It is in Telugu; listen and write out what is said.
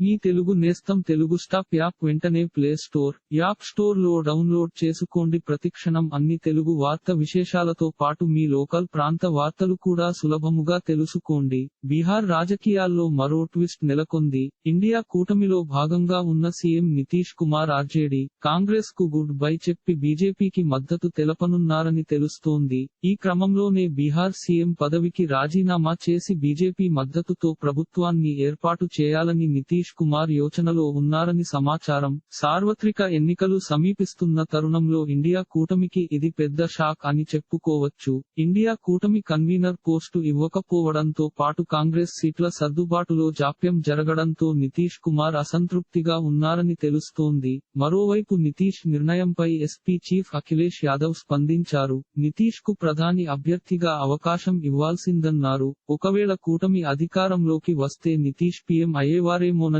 మీ తెలుగు నేస్తం తెలుగు స్టాప్ యాప్ వెంటనే ప్లే స్టోర్ యాప్ స్టోర్లో డౌన్లోడ్ చేసుకోండి. ప్రతిక్షణం అన్ని తెలుగు వార్త విశేషాలతో పాటు మీ లోకల్ ప్రాంత వార్తలు కూడా సులభముగా తెలుసుకోండి. బీహార్ రాజకీయాల్లో మరో ట్విస్ట్ నెలకొంది. ఇండియా కూటమిలో భాగంగా ఉన్న సీఎం నితీష్ కుమార్ ఆర్జేడీ కాంగ్రెస్కు గుడ్ బై చెప్పి బీజేపీకి మద్దతు తెలపనున్నారని తెలుస్తోంది. ఈ క్రమంలోనే బీహార్ సీఎం పదవికి రాజీనామా చేసి బీజేపీ మద్దతుతో ప్రభుత్వాన్ని ఏర్పాటు చేయాలని నితీష్ కుమార్ యోచనలో ఉన్నారని సమాచారం. సార్వత్రిక ఎన్నికలు సమీపిస్తున్న తరుణంలో ఇండియా కూటమికి ఇది పెద్ద షాక్ అని చెప్పుకోవచ్చు. ఇండియా కూటమి కన్వీనర్ పోస్టు ఇవ్వకపోవడంతో పాటు కాంగ్రెస్ సీట్ల సర్దుబాటులో జాప్యం జరగడంతో నితీష్ కుమార్ అసంతృప్తిగా ఉన్నారని తెలుస్తోంది. మరోవైపు నితీష్ నిర్ణయంపై ఎస్పీ చీఫ్ అఖిలేష్ యాదవ్ స్పందించారు. నితీష్కు ప్రధాని అభ్యర్థిగా అవకాశం ఇవ్వాల్సిందన్నారు. ఒకవేళ కూటమి అధికారంలోకి వస్తే నితీష్ పీఎం అయ్యేవారేమోనని